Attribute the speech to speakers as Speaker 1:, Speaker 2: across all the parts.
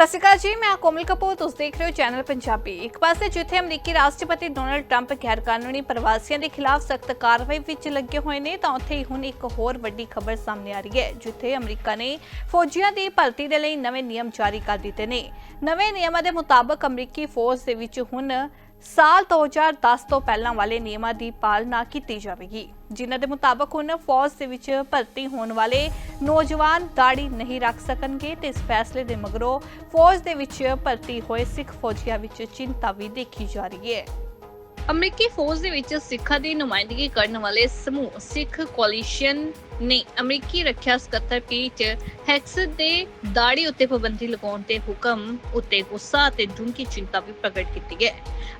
Speaker 1: ਸਤਿ ਸ਼੍ਰੀ ਅਕਾਲ ਜੀ, ਮੈਂ ਕੋਮਲ ਕਪੂਰ, ਤੁਸੀਂ ਦੇਖ ਰਹੇ ਹੋ ਚੈਨਲ ਪੰਜਾਬੀ। ਇੱਕ ਪਾਸੇ ਜਿੱਥੇ ਅਮਰੀਕੀ ਰਾਸ਼ਟਰਪਤੀ ਡੋਨਲਡ ਟਰੰਪ ਗੈਰ ਕਾਨੂੰਨੀ ਪ੍ਰਵਾਸੀਆਂ ਦੇ ਖਿਲਾਫ ਸਖਤ ਕਾਰਵਾਈ ਵਿੱਚ ਲੱਗੇ ਹੋਏ ਨੇ, ਤਾਂ ਉੱਥੇ ਹੀ ਹੁਣ ਇੱਕ ਹੋਰ ਵੱਡੀ ਖਬਰ ਸਾਹਮਣੇ ਆ ਰਹੀ ਹੈ, ਜਿੱਥੇ ਅਮਰੀਕਾ ਨੇ ਫੌਜੀਆਂ ਦੀ ਭਰਤੀ ਦੇ ਲਈ ਨਵੇਂ ਨਿਯਮ ਜਾਰੀ ਕਰ ਦਿੱਤੇ ਨੇ। ਨਵੇਂ ਨਿਯਮਾਂ ਦੇ ਮੁਤਾਬਕ ਅਮਰੀਕੀ ਫੌਜ ਦੇ ਵਿੱਚ ਹੁਣ ਸਾਲ 2010 ਤੋਂ ਪਹਿਲਾਂ ਵਾਲੇ ਨਿਯਮਾਂ ਦੀ ਪਾਲਣਾ ਕੀਤੀ ਜਾਵੇਗੀ। ਜਿਨ੍ਹਾਂ ਦੇ ਮੁਤਾਬਕ ਹੁਣ ਫੌਜ ਦੇ ਵਿੱਚ ਭਰਤੀ ਹੋਣ ਵਾਲੇ ਨੌਜਵਾਨ ਦਾੜੀ ਨਹੀਂ ਰੱਖ ਸਕਣਗੇ ਤੇ ਇਸ ਫੈਸਲੇ ਦੇ ਮਗਰੋਂ ਫੌਜ ਦੇ ਵਿੱਚ ਭਰਤੀ ਹੋਏ ਸਿੱਖ ਫੌਜੀਆਂ ਵਿੱਚ ਚਿੰਤਾ ਵੀ ਦੇਖੀ ਜਾ ਰਹੀ ਹੈ। ਅਮਰੀਕੀ ਫੌਜ ਦੇ ਵਿੱਚ ਸਿੱਖਾਂ ਦੀ ਨੁਮਾਇੰਦਗੀ ਕਰਨ ਵਾਲੇ ਸਮੂਹ ਸਿੱਖ ਕੋਲੀਸ਼ਨ ਨੇ ਅਮਰੀਕੀ ਰੱਖਿਆ ਸਕੱਤਰ ਪੀਟ ਹੈਕਸ ਦੇ ਦਾੜੀ ਉੱਤੇ ਪਾਬੰਦੀ ਲਗਾਉਣ ਦੇ ਹੁਕਮ ਉੱਤੇ ਗੁੱਸਾ ਅਤੇ ਡੂੰਘੀ ਚਿੰਤਾ ਵੀ ਪ੍ਰਗਟ ਕੀਤੀ ਹੈ।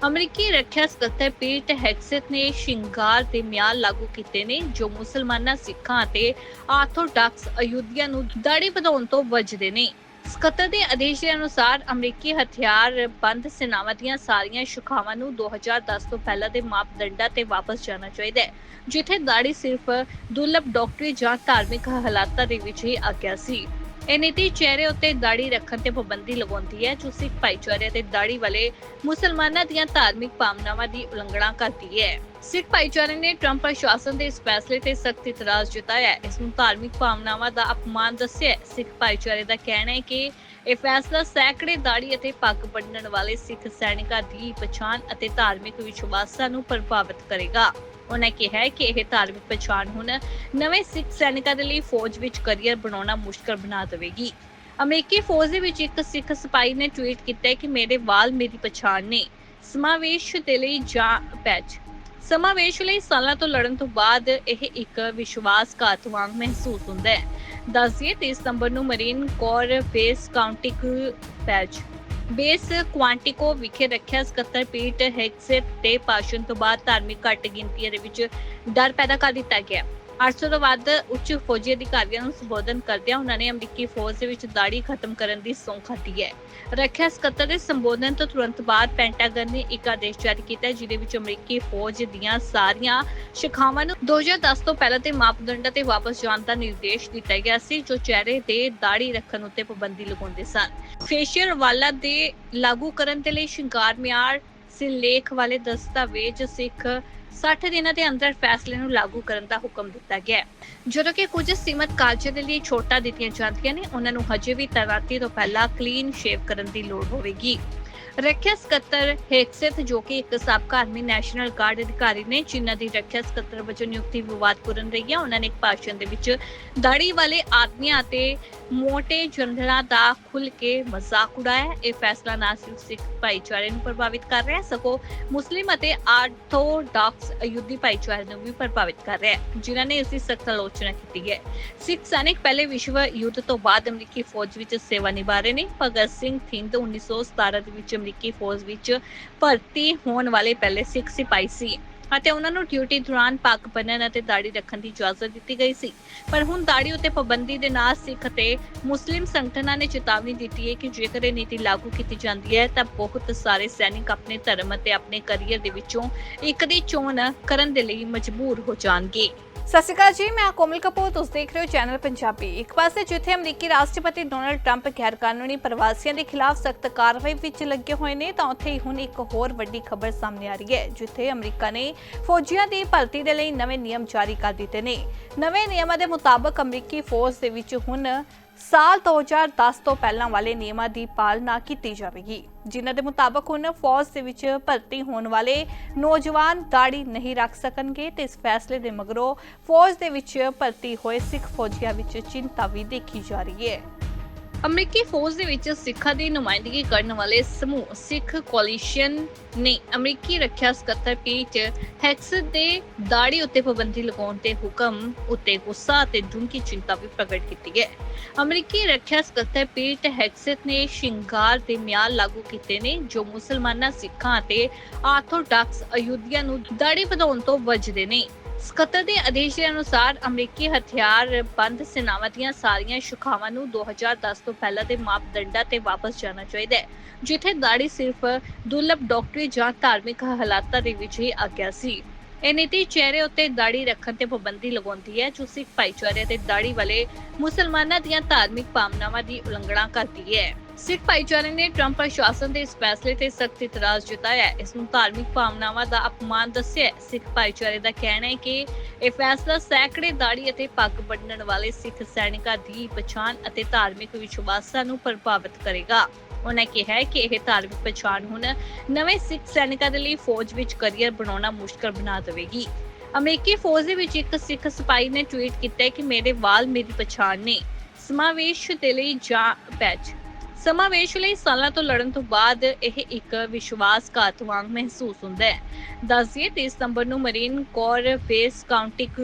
Speaker 1: ਅਮਰੀਕੀ ਰੱਖਿਆ ਸਕੱਤਰ ਪੀਟ ਹੈਕਸਟ ਨੇ ਸ਼ਿੰਗਾਰ ਦੇ ਮਿਆਰ ਲਾਗੂ ਕੀਤੇ ਨੇ, ਜੋ ਮੁਸਲਮਾਨਾਂ, ਸਿੱਖਾਂ ਅਤੇ ਆਰਥੋਡਾਕਸ ਅਯੁੱਧਿਆ ਨੂੰ ਦਾੜੀ ਵਧਾਉਣ ਤੋਂ ਬਚਦੇ ਨੇ। ਸਕੱਤਰ ਦੇ ਆਦੇਸ਼ ਦੇ ਅਨੁਸਾਰ ਅਮਰੀਕੀ ਹਥਿਆਰਬੰਦ ਸੈਨਾਵਾਂ ਦੀਆਂ ਸਾਰੀਆਂ ਸ਼ੁਖਾਵਾਂ ਨੂੰ 2010 ਤੋਂ ਪਹਿਲਾਂ ਦੇ ਮਾਪਦੰਡਾਂ ਤੇ ਵਾਪਸ ਜਾਣਾ ਚਾਹੀਦਾ ਹੈ, ਜਿੱਥੇ ਦਾੜੀ ਸਿਰਫ ਦੁਰਲਭ ਡਾਕਟਰੀ ਜਾਂ ਧਾਰਮਿਕ ਹਾਲਾਤਾਂ ਦੇ ਵਿੱਚ ਹੀ ਆਗਿਆ ਸੀ। ਇਹ ਨੀਤੀ ਚਿਹਰੇ ਉੱਤੇ ਦਾੜੀ ਰੱਖਣ ਤੇ ਪਾਬੰਦੀ ਲਗਾਉਂਦੀ ਹੈ, ਜੋ ਸਿੱਖ ਭਾਈਚਾਰੇ ਤੇ ਦਾੜੀ ਵਾਲੇ ਮੁਸਲਮਾਨਾਂ ਦੀਆਂ ਧਾਰਮਿਕ ਭਾਵਨਾਵਾਂ ਦੀ ਉਲੰਘਣਾ ਕਰਦੀ ਹੈ। ਸਿੱਖ ਭਾਈਚਾਰੇ ਨੇ ਟਰੰਪ ਪ੍ਰਸ਼ਾਸਨ ਦੇ ਇਸ ਫੈਸਲੇ ਤੇ ਸਖਤ ਇਤਰਾਜ਼ ਜਤਾਇਆ ਹੈ। ਇਸ ਨੂੰ ਧਾਰਮਿਕ ਭਾਵਨਾਵਾਂ ਦਾ ਅਪਮਾਨ ਦੱਸਿਆ ਸਿੱਖ ਭਾਈਚਾਰੇ ਦਾ ਕਹਿਣਾ ਹੈ ਕਿ ਇਹ ਫੈਸਲਾ ਸੈਂਕੜੇ ਦਾੜੀ ਅਤੇ ਪੱਗ ਬੰਨਣ ਵਾਲੇ ਸਿੱਖ ਸੈਨਿਕਾਂ ਦੀ ਪਛਾਣ ਅਤੇ ਧਾਰਮਿਕ ਵਿਸ਼ਵਾਸਾਂ ਨੂੰ ਪ੍ਰਭਾਵਿਤ ਕਰੇਗਾ। ਉਹਨਾਂ ਕਿਹਾ ਕਿ ਇਹ ਧਾਰਮਿਕ ਪਛਾਣ ਹੁਣ ਨਵੇਂ ਸਿੱਖ ਸੈਨਿਕਾਂ ਦੇ ਲਈ ਫੌਜ ਵਿੱਚ ਕਰੀਅਰ ਬਣਾਉਣਾ ਮੁਸ਼ਕਲ ਬਣਾ ਦੇਵੇਗੀ। ਅਮਰੀਕੀ ਫੌਜ ਦੇ ਵਿੱਚ ਇੱਕ ਸਿੱਖ ਸਿਪਾਹੀ ਨੇ ਟਵੀਟ ਕੀਤਾ ਕਿ ਮੇਰੇ ਵਾਲ ਮੇਰੀ ਪਛਾਣ ਨੇ। ਸਮਾਵੇਸ਼ ਦੇ ਲਈ ਜਾਂ ਪੈਚ ਸਮਾਵੇਸ਼ ਲਈ ਸਾਲਾਂ ਤੋਂ ਲੜਨ ਤੋਂ ਬਾਅਦ ਇਹ ਇੱਕ ਵਿਸ਼ਵਾਸਘਾਤ ਵਾਂਗ ਮਹਿਸੂਸ ਹੁੰਦਾ ਹੈ। ਦੱਸਿਏ 30 ਸਤੰਬਰ ਨੂੰ marine corps base ਕਾਉਂਟਿਕ patch base Quantico ਵਿਖੇ ਰੱਖਿਆ ਸਕੱਤਰ ਪੀਟ ਹੈਕਸੇਟ ਦੇ ਭਾਸ਼ਣ ਤੋਂ ਬਾਅਦ ਧਾਰਮਿਕ ਘੱਟ ਗਿਣਤੀਆਂ ਦੇ ਵਿੱਚ ਡਰ ਪੈਦਾ ਕਰ ਦਿੱਤਾ ਗਿਆ। 800 ਤੋਂ ਵੱਧ ਉੱਚ ਫੌਜੀ ਅਧਿਕਾਰੀਆਂ ਨੂੰ ਸੰਬੋਧਨ ਕਰਦਿਆਂ ਉਹਨਾਂ ਨੇ ਅਮਰੀਕੀ ਫੌਜ ਦੇ ਵਿੱਚ ਦਾੜੀ ਖਤਮ ਕਰਨ ਦੀ ਸਹੁੰ ਖਾਧੀ ਹੈ। ਰੱਖਿਆ ਸਕੱਤਰ ਦੇ ਸੰਬੋਧਨ ਤੋਂ ਤੁਰੰਤ ਬਾਅਦ ਪੈਂਟਾਗਨ ਨੇ ਇੱਕ ਆਦੇਸ਼ ਜਾਰੀ ਕੀਤਾ ਜਿਹਦੇ ਵਿੱਚ ਅਮਰੀਕੀ ਫੌਜ ਦੀਆਂ ਸਾਰੀਆਂ ਸ਼ਿਖਾਵਾਂ ਨੂੰ 2010 ਤੋਂ ਪਹਿਲਾਂ ਦੇ ਮਾਪਦੰਡਾਂ ਤੇ ਵਾਪਸ ਜਾਣ ਦਾ ਨਿਰਦੇਸ਼ ਦਿੱਤਾ ਗਿਆ ਸੀ, ਜੋ ਚਿਹਰੇ ਤੇ ਦਾੜੀ ਰੱਖਣ ਉੱਤੇ ਪਾਬੰਦੀ ਲਗਾਉਂਦੇ ਸਨ। ਫੇਸ਼ੀਅਲ ਵਾਲਾਂ ਦੇ ਲਾਗੂ ਕਰਨ ਦੇ ਲਈ ਸ਼ਿੰਗਾਰ ਮਿਆਰ ਸਿਲੇਖ ਵਾਲੇ ਦਸਤਾਵੇਜ਼ ਸਿੱਖ 60 ਦਿਨਾਂ ਦੇ ਅੰਦਰ ਫੈਸਲੇ ਨੂੰ ਲਾਗੂ ਕਰਨ ਦਾ ਹੁਕਮ ਦਿੱਤਾ ਗਿਆ ਹੈ। ਜਦੋਂ ਕਿ ਕੁਝ ਸੀਮਤ ਕਾਰਜਾਂ ਦੇ ਲਈ ਛੋਟਾਂ ਦਿੱਤੀਆਂ ਜਾਂਦੀਆਂ ਨੇ, ਉਹਨਾਂ ਨੂੰ ਹਜੇ ਵੀ ਤੈਨਾਤੀ ਤੋਂ ਪਹਿਲਾਂ ਕਲੀਨ ਸ਼ੇਵ ਕਰਨ ਦੀ ਲੋੜ ਹੋਵੇਗੀ। ਰੱਖਿਆ ਸਕੱਤਰ ਹੈਕਸੇਥ ਜੋ ਕਿ ਇੱਕ ਸਾਬਕਾ ਆਰਮੀ ਨੈਸ਼ਨਲ ਗਾਰਡ ਅਧਿਕਾਰੀ ਨੇ, ਜਿਨ੍ਹਾਂ ਦੀ ਰੱਖਿਆ ਸਕੱਤਰ ਵਜੋਂ ਨਿਯੁਕਤੀ ਵਿਵਾਦਪੂਰਨ ਰਹੀ ਹੈ, ਉਹਨਾਂ ਨੇ ਇੱਕ ਭਾਸ਼ਣ ਦੇ ਵਿੱਚ ਦਾੜੀ ਵਾਲੇ ਆਦਮੀਆਂ ਅਤੇ ਮੋਟੇ ਜਨਰਲਾਂ ਦਾ ਖੁੱਲ ਕੇ ਮਜ਼ਾਕ ਉਡਾਇਆ ਇਹ ਫੈਸਲਾ ਨਾ ਸਿਰਫ ਸਿੱਖ ਭਾਈਚਾਰੇ ਨੂੰ ਪ੍ਰਭਾਵਿਤ ਕਰ ਰਿਹਾ ਹੈ, ਸਗੋਂ ਮੁਸਲਿਮ ਅਤੇ ਆਰਥੋਡਾਕਸ ਅਯੁੱਧੀ ਭਾਈਚਾਰੇ ਨੂੰ ਵੀ ਪ੍ਰਭਾਵਿਤ ਕਰ ਰਿਹਾ ਹੈ, ਜਿਨ੍ਹਾਂ ਨੇ ਇਸ ਦੀ ਸਖਤ ਆਲੋਚਨਾ ਕੀਤੀ ਹੈ ਸਿੱਖ ਸੈਨਿਕ ਪਹਿਲੇ ਵਿਸ਼ਵ ਯੁੱਧ ਤੋਂ ਬਾਅਦ ਅਮਰੀਕੀ ਫੌਜ ਵਿੱਚ ਸੇਵਾ ਨਿਭਾ ਰਹੇ ਨੇ। ਭਗਤ ਸਿੰਘ ਥਿੰਦ 1917 ਦੇ ਵਿੱਚ ਅਮਰੀਕੀ ਫੌਜ ਵਿੱਚ ਭਰਤੀ ਹੋਣ ਵਾਲੇ ਪਹਿਲੇ ਸਿੱਖ ਸਿਪਾਹੀ ਸੀ। ਅਤੇ ਉਹਨਾਂ ਨੂੰ ਡਿਊਟੀ ਦੌਰਾਨ ਪੱਗ ਬੰਨਣ ਅਤੇ ਦਾੜੀ ਰੱਖਣ ਦੀ ਇਜਾਜ਼ਤ ਦਿੱਤੀ ਗਈ ਸੀ। ਪਰ ਹੁਣ ਦਾੜੀ ਉੱਤੇ ਪਾਬੰਦੀ ਦੇ ਨਾਲ ਸਿੱਖ ਅਤੇ ਮੁਸਲਿਮ ਸੰਗਠਨਾਂ ਨੇ ਚੇਤਾਵਨੀ ਦਿੱਤੀ ਹੈ ਕਿ ਜੇਕਰ ਇਹ ਨੀਤੀ ਲਾਗੂ ਕੀਤੀ ਜਾਂਦੀ ਹੈ, ਤਾਂ ਬਹੁਤ ਸਾਰੇ ਸੈਨਿਕ ਆਪਣੇ ਧਰਮ ਅਤੇ ਆਪਣੇ ਕੈਰੀਅਰ ਦੇ ਵਿੱਚੋਂ ਇੱਕ ਦੀ ਚੋਣ ਕਰਨ ਦੇ ਲਈ ਮਜਬੂਰ ਹੋ ਜਾਣਗੇ। ਸਤਿ ਸ਼੍ਰੀ ਅਕਾਲ ਜੀ, ਮੈਂ ਕੋਮਲ ਕਪੂਰ। ਤੁਸੀਂ ਦੇਖ ਰਹੇ ਹੋ ਚੈਨਲ ਪੰਜਾਬੀ। ਇੱਕ ਪਾਸੇ ਜਿੱਥੇ ਅਮਰੀਕੀ ਰਾਸ਼ਟਰਪਤੀ ਡੋਨਲਡ ਟਰੰਪ ਗੈਰ ਕਾਨੂੰਨੀ ਪ੍ਰਵਾਸੀਆਂ ਦੇ ਖਿਲਾਫ ਸਖਤ ਕਾਰਵਾਈ ਵਿੱਚ ਲੱਗੇ ਹੋਏ ਨੇ, ਤਾਂ ਉੱਥੇ ਹੀ ਹੁਣ ਇੱਕ ਹੋਰ ਵੱਡੀ ਖਬਰ ਸਾਹਮਣੇ ਆ ਰਹੀ ਹੈ, ਜਿੱਥੇ ਅਮਰੀਕਾ ਨੇ ਫੌਜੀਆਂ ਦੀ ਭਰਤੀ ਦੇ ਲਈ ਨਵੇਂ ਨਿਯਮ ਜਾਰੀ ਕਰ ਦਿੱਤੇ ਨੇ। ਨਵੇਂ ਨਿਯਮਾਂ ਦੇ ਮੁਤਾਬਕ ਅਮਰੀਕੀ ਫੌਜ ਦੇ ਵਿੱਚ ਹੁਣ ਸਾਲ 2010 ਤੋਂ ਪਹਿਲਾਂ ਵਾਲੇ ਨਿਯਮਾਂ ਦੀ ਪਾਲਣਾ ਕੀਤੀ ਜਾਵੇਗੀ। ਜਿਨ੍ਹਾਂ ਦੇ ਮੁਤਾਬਕ ਹੁਣ ਫੌਜ ਦੇ ਵਿੱਚ ਭਰਤੀ ਹੋਣ ਵਾਲੇ ਨੌਜਵਾਨ ਦਾੜੀ ਨਹੀਂ ਰੱਖ ਸਕਣਗੇ ਤੇ ਇਸ ਫੈਸਲੇ ਦੇ ਮਗਰੋਂ ਫੌਜ ਦੇ ਵਿੱਚ ਭਰਤੀ ਹੋਏ ਸਿੱਖ ਫੌਜੀਆਂ ਵਿੱਚ ਚਿੰਤਾ ਵੀ ਦੇਖੀ ਜਾ ਰਹੀ ਹੈ। ਅਮਰੀਕੀ ਫੌਜ ਦੇ ਵਿੱਚ ਸਿੱਖਾਂ ਦੀ ਨੁਮਾਇੰਦਗੀ ਕਰਨ ਵਾਲੇ ਸਮੂਹ ਸਿੱਖ ਕੋਲੀਸ਼ਨ ਨੇ ਅਮਰੀਕੀ ਰੱਖਿਆ ਸਕੱਤਰ ਪੀਟ ਹੈਕਸ ਦੇ ਦਾੜੀ ਉੱਤੇ ਪਾਬੰਦੀ ਲਗਾਉਣ ਦੇ ਹੁਕਮ ਉੱਤੇ ਗੁੱਸਾ ਅਤੇ ਡੂੰਘੀ ਚਿੰਤਾ ਵੀ ਪ੍ਰਗਟ ਕੀਤੀ ਹੈ। ਅਮਰੀਕੀ ਰੱਖਿਆ ਸਕੱਤਰ ਪੀਟ ਹੈਕਸਟ ਨੇ ਸ਼ਿੰਗਾਰ ਦੇ ਮਿਆਰ ਲਾਗੂ ਕੀਤੇ ਨੇ, ਜੋ ਮੁਸਲਮਾਨਾਂ ਸਿੱਖਾਂ ਅਤੇ ਆਰਥੋਡਾਕਸ ਅਯੁੱਧਿਆ ਨੂੰ ਦਾੜੀ ਵਧਾਉਣ ਤੋਂ ਬਚਦੇ ਨੇ। ਸਕੱਤਰ ਦੇ ਆਦੇਸ਼ ਦੇ ਅਨੁਸਾਰ ਅਮਰੀਕੀ ਹਥਿਆਰ ਬੰਦ ਸੈਨਾਵਾਂ ਦੀਆਂ ਸਾਰੀਆਂ ਸ਼ੁਖਾਵਾਂ ਨੂੰ 2010 ਤੋਂ ਪਹਿਲਾਂ ਦੇ ਮਾਪਦੰਡਾਂ ਤੇ ਵਾਪਸ ਜਾਣਾ ਚਾਹੀਦਾ ਹੈ, ਜਿੱਥੇ ਦਾੜੀ ਸਿਰਫ ਦੁਰਲਭ ਡਾਕਟਰੀ ਜਾਂ ਧਾਰਮਿਕ ਹਾਲਾਤਾਂ ਦੇ ਵਿੱਚ ਹੀ ਆਗਿਆ ਸੀ। ਇਹ ਨੀਤੀ ਚਿਹਰੇ ਉੱਤੇ ਦਾੜੀ ਰੱਖਣ ਤੇ ਪਾਬੰਦੀ ਲਗਾਉਂਦੀ ਹੈ, ਜੋ ਸਿੱਖ ਭਾਈਚਾਰੇ ਤੇ ਦਾੜੀ ਵਾਲੇ ਮੁਸਲਮਾਨਾਂ ਦੀਆਂ ਧਾਰਮਿਕ ਭਾਵਨਾਵਾਂ ਦੀ ਉਲੰਘਣਾ ਕਰਦੀ ਹੈ। ਸਿੱਖ ਭਾਈਚਾਰੇ ਨੇ ਟਰੰਪ ਪ੍ਰਸ਼ਾਸਨ ਦੇ ਇਸ ਫੈਸਲੇ ਤੇ ਸਖਤ ਇਤਰਾਜ਼ ਜਤਾਇਆ ਹੈ। ਇਸ ਨੂੰ ਧਾਰਮਿਕ ਭਾਵਨਾਵਾਂ ਦਾ ਅਪਮਾਨ ਦੱਸਿਆ ਹੈ। ਸਿੱਖ ਭਾਈਚਾਰੇ ਦਾ ਕਹਿਣਾ ਹੈ ਕਿ ਇਹ ਫੈਸਲਾ ਸੈਂਕੜੇ ਦਾੜੀ ਅਤੇ ਪੱਗ ਬੰਨਣ ਵਾਲੇ ਸਿੱਖ ਸੈਨਿਕਾਂ ਦੀ ਪਛਾਣ ਅਤੇ ਧਾਰਮਿਕ ਵਿਸ਼ਵਾਸਾਂ ਨੂੰ ਪ੍ਰਭਾਵਿਤ ਕਰੇਗਾ। ਉਹਨਾਂ ਕਿਹਾ ਕਿ ਇਹ ਧਾਰਮਿਕ ਪਛਾਣ ਹੁਣ ਨਵੇਂ ਸਿੱਖ ਸੈਨਿਕਾਂ ਦੇ ਲਈ ਫੌਜ ਵਿੱਚ ਕਰੀਅਰ ਬਣਾਉਣਾ ਮੁਸ਼ਕਲ ਬਣਾ ਦੇਵੇਗੀ। ਅਮਰੀਕੀ ਫੌਜ ਦੇ ਵਿੱਚ ਇੱਕ ਸਿੱਖ ਸਿਪਾਹੀ ਨੇ ਟਵੀਟ ਕੀਤਾ ਕਿ ਮੇਰੇ ਵਾਲ ਮੇਰੀ ਪਛਾਣ ਨੇ। ਸਮਾਵੇਸ਼ ਦੇ ਲਈ ਜਾਂ ਪੈਚ ਸਮਾਵੇਸ਼ ਲਈ ਸਾਲਾਂ ਤੋਂ ਲੜਨ ਤੋਂ ਬਾਅਦ ਇਹ ਇੱਕ ਵਿਸ਼ਵਾਸਘਾਤ ਵਾਂਗ ਮਹਿਸੂਸ ਹੁੰਦਾ ਹੈ। ਦੱਸਦੀਏ 30 ਸਤੰਬਰ ਨੂੰ marine corps base ਕਾਉਂਟਿਕ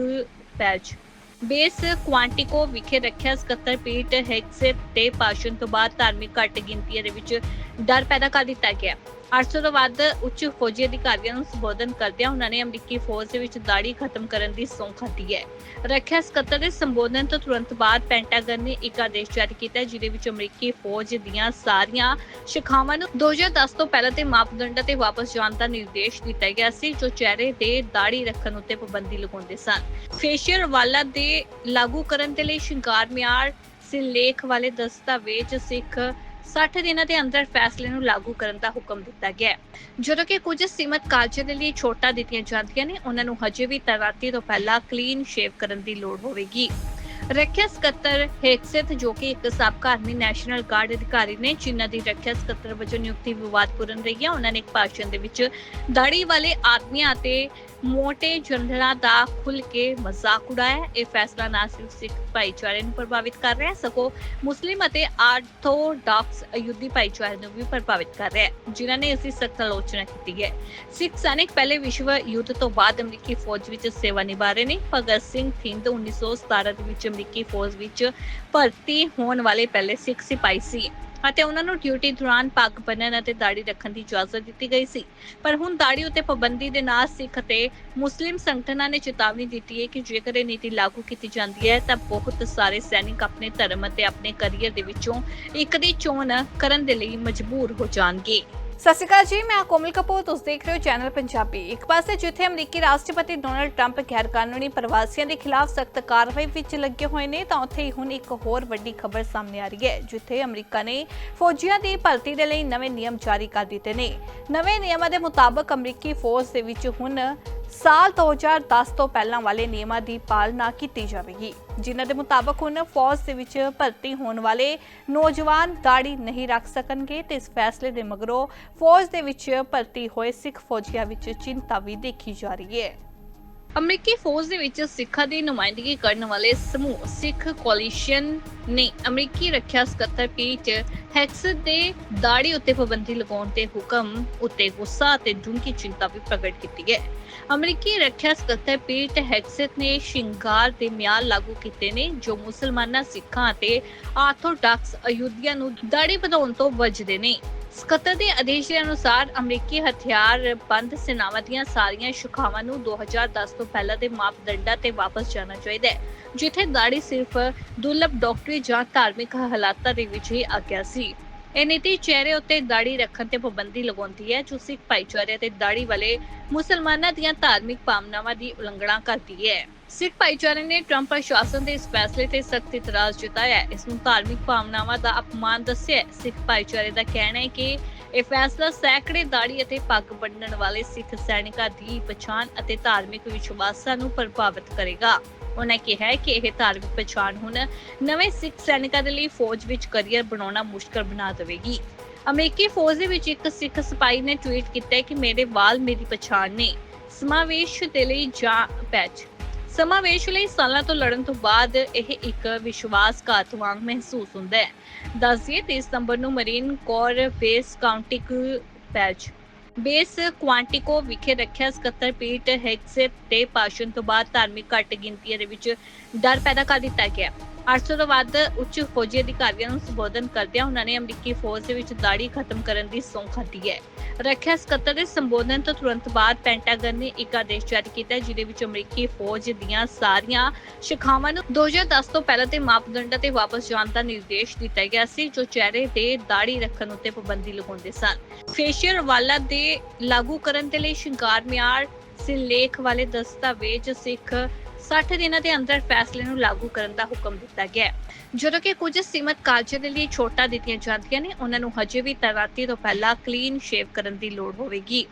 Speaker 1: patch. Base Quantico ਵਿਖੇ ਰੱਖਿਆ ਸਕੱਤਰ ਪੀਟ ਹੈਕਸੇਟ ਤੇ ਭਾਸ਼ਣ ਤੋਂ ਬਾਅਦ ਧਾਰਮਿਕ ਘੱਟ ਗਿਣਤੀਆਂ ਦੇ ਵਿੱਚ ਡਰ ਪੈਦਾ ਕਰ ਦਿੱਤਾ ਗਿਆ। 800 ਤੋਂ ਵੱਧ ਉੱਚ ਫੌਜੀ ਅਧਿਕਾਰੀਆਂ ਨੂੰ ਸੰਬੋਧਨ ਕਰਦਿਆਂ ਉਹਨਾਂ ਨੇ ਅਮਰੀਕੀ ਫੌਜ ਦੇ ਵਿੱਚ ਦਾੜੀ ਖਤਮ ਕਰਨ ਦੀ ਸਹੁੰ ਖਾਧੀ ਹੈ। ਰੱਖਿਆ ਸਕੱਤਰ ਦੇ ਸੰਬੋਧਨ ਤੋਂ ਤੁਰੰਤ ਬਾਅਦ ਪੈਂਟਾਗਨ ਨੇ ਇੱਕ ਆਦੇਸ਼ ਜਾਰੀ ਕੀਤਾ ਜਿਹਦੇ ਵਿੱਚ ਅਮਰੀਕੀ ਫੌਜ ਦੀਆਂ ਸਾਰੀਆਂ ਸ਼ਾਖਾਵਾਂ ਨੂੰ 2010 ਤੋਂ ਪਹਿਲਾਂ ਦੇ ਮਾਪਦੰਡਾਂ ਤੇ ਵਾਪਸ ਜਾਣ ਦਾ ਨਿਰਦੇਸ਼ ਦਿੱਤਾ ਗਿਆ ਸੀ, ਜੋ ਚਿਹਰੇ ਤੇ ਦਾੜੀ ਰੱਖਣ ਉੱਤੇ ਪਾਬੰਦੀ ਲਗਾਉਂਦੇ ਸਨ। ਫੇਸ਼ੀਅਲ ਵਾਲਾਂ ਦੇ ਲਾਗੂ ਕਰਨ ਦੇ ਲਈ ਸ਼ਿੰਗਾਰ ਮਿਆਰ ਸਿਰਲੇਖ ਵਾਲੇ ਦਸਤਾਵੇਜ਼ ਸਿੱਖ 60 ਦਿਨਾਂ ਦੇ ਅੰਦਰ ਫੈਸਲੇ ਨੂੰ ਲਾਗੂ ਕਰਨ ਦਾ ਹੁਕਮ ਦਿੱਤਾ ਗਿਆ ਹੈ। ਜਦੋਂ ਕਿ ਕੁਝ ਸੀਮਤ ਕਾਰਜਾਂ ਦੇ ਲਈ ਛੋਟਾਂ ਦਿੱਤੀਆਂ ਜਾਂਦੀਆਂ ਨੇ, ਉਹਨਾਂ ਨੂੰ ਹਜੇ ਵੀ ਤੈਨਾਤੀ ਤੋਂ ਪਹਿਲਾਂ ਕਲੀਨ ਸ਼ੇਵ ਕਰਨ ਦੀ ਲੋੜ ਹੋਵੇਗੀ। ਰੱਖਿਆ ਸਕੱਤਰ ਹੈਕਸੇਥ ਜੋ ਕਿ ਇੱਕ ਸਾਬਕਾ ਆਰਮੀ ਨੈਸ਼ਨਲ ਗਾਰਡ ਅਧਿਕਾਰੀ ਨੇ ਜਿਨ੍ਹਾਂ ਦੀ ਰੱਖਿਆ ਸਕੱਤਰ ਵਜੋਂ ਨਿਯੁਕਤੀ ਵਿਵਾਦਪੂਰਨ ਰਹੀ ਹੈ, ਉਹਨਾਂ ਨੇ ਇੱਕ ਭਾਸ਼ਣ ਦੇ ਵਿੱਚ ਦਾੜੀ ਵਾਲੇ ਆਦਮੀਆਂ ਅਤੇ ਮੋਟੇ ਜਨਰਲਾਂ ਦਾ ਖੁੱਲ ਕੇ ਮਜ਼ਾਕ ਉਡਾਇਆ। ਇਹ ਫੈਸਲਾ ਨਾ ਸਿਰਫ ਸਿੱਖ ਭਾਈਚਾਰੇ ਨੂੰ ਪ੍ਰਭਾਵਿਤ ਕਰ ਰਿਹਾ ਹੈ ਸਗੋਂ ਮੁਸਲਿਮ ਅਤੇ ਆਰਥੋਡਾਕਸ ਅਯੁੱਧੀ ਭਾਈਚਾਰੇ ਨੂੰ ਵੀ ਪ੍ਰਭਾਵਿਤ ਕਰ ਰਿਹਾ ਹੈ, ਜਿਨ੍ਹਾਂ ਨੇ ਇਸ ਦੀ ਸਖਤ ਆਲੋਚਨਾ ਕੀਤੀ ਹੈ। ਸਿੱਖ ਸੈਨਿਕ ਪਹਿਲੇ ਵਿਸ਼ਵ ਯੁੱਧ ਤੋਂ ਬਾਅਦ ਅਮਰੀਕੀ ਫੌਜ ਵਿੱਚ ਸੇਵਾ ਨਿਭਾ ਰਹੇ ਨੇ। ਭਗਤ ਸਿੰਘ ਥਿੰਦ 1917 ਦੇ ਵਿੱਚ ਅਮਰੀਕੀ ਫੌਜ ਵਿੱਚ ਭਰਤੀ ਹੋਣ ਵਾਲੇ ਪਹਿਲੇ ਸਿੱਖ ਸਿਪਾਹੀ ਸੀ ਅਤੇ ਉਹਨਾਂ ਨੂੰ ਡਿਊਟੀ ਦੌਰਾਨ ਪੱਗ ਬੰਨਣ ਅਤੇ ਦਾੜੀ ਰੱਖਣ ਦੀ ਇਜਾਜ਼ਤ ਦਿੱਤੀ ਗਈ ਸੀ। ਪਰ ਹੁਣ ਦਾੜੀ ਉੱਤੇ ਪਾਬੰਦੀ ਦੇ ਨਾਲ ਸਿੱਖ ਅਤੇ ਮੁਸਲਿਮ ਸੰਗਠਨਾਂ ਨੇ ਚੇਤਾਵਨੀ ਦਿੱਤੀ ਹੈ ਕਿ ਜੇਕਰ ਇਹ ਨੀਤੀ ਲਾਗੂ ਕੀਤੀ ਜਾਂਦੀ ਹੈ, ਤਾਂ ਬਹੁਤ ਸਾਰੇ ਸੈਨਿਕ ਆਪਣੇ ਧਰਮ ਅਤੇ ਆਪਣੇ ਕੈਰੀਅਰ ਦੇ ਵਿੱਚੋਂ ਇੱਕ ਦੀ ਚੋਣ ਕਰਨ ਦੇ ਲਈ ਮਜਬੂਰ ਹੋ ਜਾਣਗੇ। ਸਤਿ ਸ਼੍ਰੀ ਅਕਾਲ ਜੀ, ਮੈਂ ਕੋਮਲ ਕਪੂਰ, ਤੁਸੀਂ ਦੇਖ ਰਹੇ ਹੋ ਚੈਨਲ ਪੰਜਾਬੀ। ਇੱਕ ਪਾਸੇ ਜਿੱਥੇ ਅਮਰੀਕੀ ਰਾਸ਼ਟਰਪਤੀ ਡੋਨਲਡ ਟਰੰਪ ਗੈਰ ਕਾਨੂੰਨੀ ਪ੍ਰਵਾਸੀਆਂ ਦੇ ਖਿਲਾਫ ਸਖਤ ਕਾਰਵਾਈ ਵਿੱਚ ਲੱਗੇ ਹੋਏ ਨੇ, ਤਾਂ ਉੱਥੇ ਹੀ ਹੁਣ ਇੱਕ ਹੋਰ ਵੱਡੀ ਖਬਰ ਸਾਹਮਣੇ ਆ ਰਹੀ ਹੈ, ਜਿੱਥੇ ਅਮਰੀਕਾ ਨੇ ਫੌਜੀਆਂ ਦੀ ਭਰਤੀ ਦੇ ਲਈ ਨਵੇਂ ਨਿਯਮ ਜਾਰੀ ਕਰ ਦਿੱਤੇ ਨੇ। ਨਵੇਂ ਨਿਯਮਾਂ ਦੇ ਮੁਤਾਬਕ ਅਮਰੀਕੀ ਫੌਜ ਦੇ ਵਿੱਚ ਹੁਣ ਸਾਲ 2010 ਤੋਂ ਪਹਿਲਾਂ ਵਾਲੇ ਨਿਯਮਾਂ ਦੀ ਪਾਲਣਾ ਕੀਤੀ ਜਾਵੇਗੀ, ਜਿਨ੍ਹਾਂ ਦੇ ਮੁਤਾਬਕ ਹੁਣ ਫੌਜ ਦੇ ਵਿੱਚ ਭਰਤੀ ਹੋਣ ਵਾਲੇ ਨੌਜਵਾਨ ਦਾੜੀ ਨਹੀਂ ਰੱਖ ਸਕਣਗੇ ਤੇ ਇਸ ਫੈਸਲੇ ਦੇ ਮਗਰੋਂ ਫੌਜ ਦੇ ਵਿੱਚ ਭਰਤੀ ਹੋਏ ਸਿੱਖ ਫੌਜੀਆਂ ਵਿੱਚ ਚਿੰਤਾ ਵੀ ਦੇਖੀ ਜਾ ਰਹੀ ਹੈ। ਅਮਰੀਕੀ ਫੌਜ ਦੇ ਵਿੱਚ ਸਿੱਖਾਂ ਦੀ ਨੁਮਾਇੰਦਗੀ ਕਰਨ ਵਾਲੇ ਸਮੂਹ ਸਿੱਖ ਕੋਲੀਸ਼ਨ ਨੇ ਅਮਰੀਕੀ ਰੱਖਿਆ ਸਕੱਤਰ ਪੀਟ ਹੈਕਸ ਦੇ ਦਾੜੀ ਉੱਤੇ ਪਾਬੰਦੀ ਲਗਾਉਣ ਦੇ ਹੁਕਮ ਉੱਤੇ ਗੁੱਸਾ ਅਤੇ ਡੂੰਘੀ ਚਿੰਤਾ ਵੀ ਪ੍ਰਗਟ ਕੀਤੀ ਹੈ। ਅਮਰੀਕੀ ਰੱਖਿਆ ਸਕੱਤਰ ਪੀਟ ਹੈਕਸਟ ਨੇ ਸ਼ਿੰਗਾਰ ਦੇ ਮਿਆਰ ਲਾਗੂ ਕੀਤੇ ਨੇ, ਜੋ ਮੁਸਲਮਾਨਾਂ ਸਿੱਖਾਂ ਅਤੇ ਆਰਥੋਡਾਕਸ ਅਯੁੱਧਿਆ ਨੂੰ ਦਾੜੀ ਵਧਾਉਣ ਤੋਂ ਬਚਦੇ ਨੇ। ਸਕੱਤਰ ਦੇ ਆਦੇਸ਼ ਦੇ ਅਨੁਸਾਰ ਅਮਰੀਕੀ ਹਥਿਆਰ ਬੰਦ ਸੈਨਾਵਾਂ ਦੀਆਂ ਸਾਰੀਆਂ ਸ਼ਾਖਾਵਾਂ ਨੂੰ 2010 ਤੋਂ ਪਹਿਲਾਂ ਦੇ ਮਾਪਦੰਡਾਂ ਤੇ ਵਾਪਸ ਜਾਣਾ ਚਾਹੀਦਾ ਹੈ, ਜਿੱਥੇ ਦਾੜੀ ਸਿਰਫ ਦੁਰਲਭ ਡਾਕਟਰੀ ਜਾਂ ਧਾਰਮਿਕ ਹਾਲਾਤਾਂ ਦੇ ਵਿੱਚ ਹੀ ਆਗਿਆ ਸੀ। ਇਹ ਨੀਤੀ ਚਿਹਰੇ ਉੱਤੇ ਦਾੜੀ ਰੱਖਣ ਤੇ ਪਾਬੰਦੀ ਲਗਾਉਂਦੀ ਹੈ, ਜੋ ਸਿੱਖ ਭਾਈਚਾਰੇ ਤੇ ਦਾੜੀ ਵਾਲੇ ਮੁਸਲਮਾਨਾਂ ਦੀਆਂ ਧਾਰਮਿਕ ਭਾਵਨਾਵਾਂ ਦੀ ਉਲੰਘਣਾ ਕਰਦੀ ਹੈ। ਸਿੱਖ ਭਾਈਚਾਰੇ ਨੇ ਟਰੰਪ ਪ੍ਰਸ਼ਾਸਨ ਦੇ ਇਸ ਫੈਸਲੇ ਤੇ ਸਖਤ ਇਤਰਾਜ਼ ਜਤਾਇਆ ਇਸ ਨੂੰ ਧਾਰਮਿਕ ਭਾਵਨਾਵਾਂ ਦਾ ਅਪਮਾਨ ਦੱਸਿਆ ਸਿੱਖ ਭਾਈਚਾਰੇ ਦਾ ਕਹਿਣਾ ਹੈ ਕਿ ਇਹ ਫੈਸਲਾ ਸੈਂਕੜੇ ਦਾੜੀ ਅਤੇ ਪੱਗ ਬੰਨਣ ਵਾਲੇ ਸਿੱਖ ਸੈਨਿਕਾਂ ਦੀ ਪਛਾਣ ਅਤੇ ਧਾਰਮਿਕ ਵਿਸ਼ਵਾਸਾਂ ਨੂੰ ਪ੍ਰਭਾਵਿਤ ਕਰੇਗਾ। ਉਹਨਾਂ ਕਿਹਾ ਕਿ ਇਹ ਧਾਰਮਿਕ ਪਛਾਣ ਹੁਣ ਨਵੇਂ ਸਿੱਖ ਸੈਨਿਕਾਂ ਦੇ ਲਈ ਫੌਜ ਵਿੱਚ ਕਰੀਅਰ ਬਣਾਉਣਾ ਮੁਸ਼ਕਲ ਬਣਾ ਦੇਵੇਗੀ। ਅਮਰੀਕੀ ਫੌਜ ਦੇ ਵਿੱਚ ਇੱਕ ਸਿੱਖ ਸਿਪਾਹੀ ਨੇ ਟਵੀਟ ਕੀਤਾ ਕਿ ਮੇਰੇ ਵਾਲ ਮੇਰੀ ਪਛਾਣ ਨੇ। ਸਮਾਵੇਸ਼ ਦੇ ਲਈ ਜਾਂ ਪੈਚ। ਸਮਾਵੇਸ਼ ਲਈ, ਸਾਲਾਂ ਤੋਂ ਲੜਨ ਤੋਂ ਬਾਅਦ ਇਹ ਇੱਕ ਵਿਸ਼ਵਾਸਘਾਤ ਵਾਂਗ ਮਹਿਸੂਸ ਹੁੰਦਾ ਹੈ। ਦੱਸਦੀਏ 30 ਸਤੰਬਰ ਨੂੰ marine corps base ਕਾਉਂਟਿਕ patch base Quantico ਵਿਖੇ ਰੱਖਿਆ ਸਕੱਤਰ ਪੀਟ ਹੈਕਸੇਟ ਤੇ ਭਾਸ਼ਣ ਤੋਂ ਬਾਅਦ ਧਾਰਮਿਕ ਘੱਟ ਗਿਣਤੀਆਂ ਦੇ ਵਿੱਚ ਡਰ ਪੈਦਾ ਕਰ ਦਿੱਤਾ ਗਿਆ। 800 ਤੋਂ ਵੱਧ ਉੱਚ ਫੌਜੀ ਅਧਿਕਾਰੀਆਂ ਨੂੰ ਸੰਬੋਧਨ ਕਰਦਿਆਂ ਉਹਨਾਂ ਨੇ ਅਮਰੀਕੀ ਫੌਜ ਦੇ ਵਿੱਚ ਦਾੜੀ ਖਤਮ ਕਰਨ ਦੀ ਸਹੁੰ ਖਾਧੀ ਹੈ। ਰੱਖਿਆ ਸਕੱਤਰ ਦੇ ਸੰਬੋਧਨ ਤੋਂ ਤੁਰੰਤ ਬਾਅਦ ਪੈਂਟਾਗਨ ਨੇ ਇੱਕ ਆਦੇਸ਼ ਜਾਰੀ ਕੀਤਾ ਜਿਹਦੇ ਵਿੱਚ ਅਮਰੀਕੀ ਫੌਜ ਦੀਆਂ ਸਾਰੀਆਂ ਸ਼ਾਖਾਵਾਂ ਨੂੰ 2010 ਤੋਂ ਪਹਿਲਾਂ ਦੇ ਮਾਪਦੰਡਾਂ ਤੇ ਵਾਪਸ ਜਾਣ ਦਾ ਨਿਰਦੇਸ਼ ਦਿੱਤਾ ਗਿਆ ਸੀ, ਜੋ ਚਿਹਰੇ ਤੇ ਦਾੜੀ ਰੱਖਣ ਉੱਤੇ ਪਾਬੰਦੀ ਲਗਾਉਂਦੇ ਸਨ। ਫੇਸ਼ੀਅਲ ਵਾਲਾ ਦੇ ਲਾਗੂ ਕਰਨ ਦੇ ਲਈ ਸ਼ਿੰਗਾਰ ਮਿਆਰ ਸਿਰਲੇਖ ਵਾਲੇ ਦਸਤਾਵੇਜ਼ ਸਿੱਖ 60 ਦਿਨਾਂ ਦੇ ਅੰਦਰ ਫੈਸਲੇ ਨੂੰ ਲਾਗੂ ਕਰਨ ਦਾ ਹੁਕਮ ਦਿੱਤਾ ਗਿਆ ਹੈ। ਜਦੋਂ ਕਿ ਕੁਝ ਸੀਮਤ ਕਾਰਜਾਂ ਦੇ ਲਈ ਛੋਟਾਂ ਦਿੱਤੀਆਂ ਜਾਂਦੀਆਂ ਨੇ, ਉਹਨਾਂ ਨੂੰ ਹਜੇ ਵੀ ਤੈਨਾਤੀ ਤੋਂ ਪਹਿਲਾਂ ਕਲੀਨ ਸ਼ੇਵ ਕਰਨ ਦੀ ਲੋੜ ਹੋਵੇਗੀ।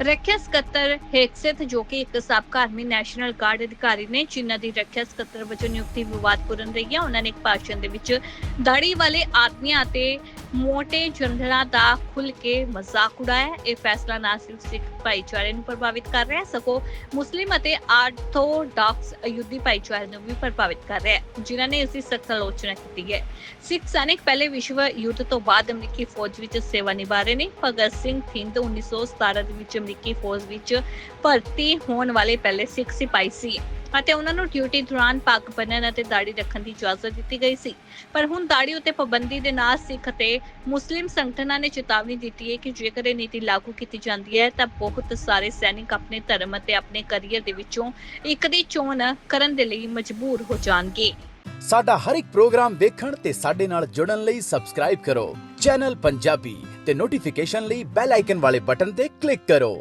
Speaker 1: ਰੱਖਿਆ ਸਕੱਤਰ ਹੇਕਸੇਥ ਜੋ ਕਿ ਇੱਕ ਸਾਬਕਾ ਆਰਮੀ ਨੈਸ਼ਨਲ ਗਾਰਡ ਅਧਿਕਾਰੀ ਨੇ, ਜਿਨ੍ਹਾਂ ਦੀ ਰੱਖਿਆ ਸਕੱਤਰ ਵਜੋਂ ਨਿਯੁਕਤੀ ਵਿਵਾਦਪੂਰਨ ਰਹੀ ਹੈ, ਉਹਨਾਂ ਨੇ ਇੱਕ ਭਾਸ਼ਣ ਦੇ ਵਿੱਚ ਦਾੜੀ ਵਾਲੇ ਆਦਮੀਆਂ ਅਤੇ ਮੋਟੇ ਜਨਰਲਾਂ ਦਾ ਖੁੱਲ ਕੇ ਮਜ਼ਾਕ ਉਡਾਇਆ ਇਹ ਫੈਸਲਾ ਨਾ ਸਿਰਫ ਸਿੱਖ ਭਾਈਚਾਰੇ ਨੂੰ ਪ੍ਰਭਾਵਿਤ ਕਰ ਰਿਹਾ ਹੈ ਸਗੋਂ ਮੁਸਲਿਮ ਅਤੇ ਆਰਥੋਡਾਕਸ ਅਯੁੱਧੀ ਭਾਈਚਾਰੇ ਨੂੰ ਵੀ ਪ੍ਰਭਾਵਿਤ ਕਰ ਰਿਹਾ ਹੈ ਜਿਨ੍ਹਾਂ ਨੇ ਇਸ ਦੀ ਸਖਤ ਆਲੋਚਨਾ ਕੀਤੀ ਹੈ ਸਿੱਖ ਸੈਨਿਕ ਪਹਿਲੇ ਵਿਸ਼ਵ ਯੁੱਧ ਤੋਂ ਬਾਅਦ ਅਮਰੀਕੀ ਫੌਜ ਵਿੱਚ ਸੇਵਾ ਨਿਭਾ ਰਹੇ ਨੇ ਭਗਤ ਸਿੰਘ ਥਿੰਦ 1917 ਦੇ ਵਿੱਚ ਅਮਰੀਕੀ ਫੌਜ ਵਿੱਚ ਭਰਤੀ ਹੋਣ ਵਾਲੇ ਪਹਿਲੇ ਸਿੱਖ ਸਿਪਾਹੀ ਸੀ ਅਤੇ ਉਹਨਾਂ ਨੂੰ ਡਿਊਟੀ ਦੌਰਾਨ ਪੱਗ ਬੰਨ੍ਹਣ ਅਤੇ ਦਾੜੀ ਰੱਖਣ ਦੀ ਇਜਾਜ਼ਤ ਦਿੱਤੀ ਗਈ ਸੀ। ਪਰ ਹੁਣ ਦਾੜੀ ਉੱਤੇ ਪਾਬੰਦੀ ਦੇ ਨਾਲ ਸਿੱਖ ਅਤੇ ਮੁਸਲਿਮ ਸੰਗਠਨਾਂ ਨੇ ਚੇਤਾਵਨੀ ਦਿੱਤੀ ਹੈ ਕਿ ਜੇਕਰ ਇਹ ਨੀਤੀ ਲਾਗੂ ਕੀਤੀ ਜਾਂਦੀ ਹੈ, ਤਾਂ ਬਹੁਤ ਸਾਰੇ ਸੈਨਿਕ ਆਪਣੇ ਧਰਮ ਅਤੇ ਆਪਣੇ ਕੈਰੀਅਰ ਦੇ ਵਿੱਚੋਂ ਇੱਕ ਦੀ ਚੋਣ ਕਰਨ ਦੇ ਲਈ ਮਜਬੂਰ ਹੋ ਜਾਣਗੇ।
Speaker 2: ਸਾਡਾ ਹਰ ਇੱਕ ਪ੍ਰੋਗਰਾਮ ਦੇਖਣ ਤੇ ਸਾਡੇ ਨਾਲ ਜੁੜਨ ਲਈ ਸਬਸਕ੍ਰਾਈਬ ਕਰੋ। ਚੈਨਲ ਪੰਜਾਬੀ ਤੇ ਨੋਟੀਫਿਕੇਸ਼ਨ ਲਈ ਬੈਲ ਆਈਕਨ ਵਾਲੇ ਬਟਨ ਤੇ ਕਲਿੱਕ ਕਰੋ।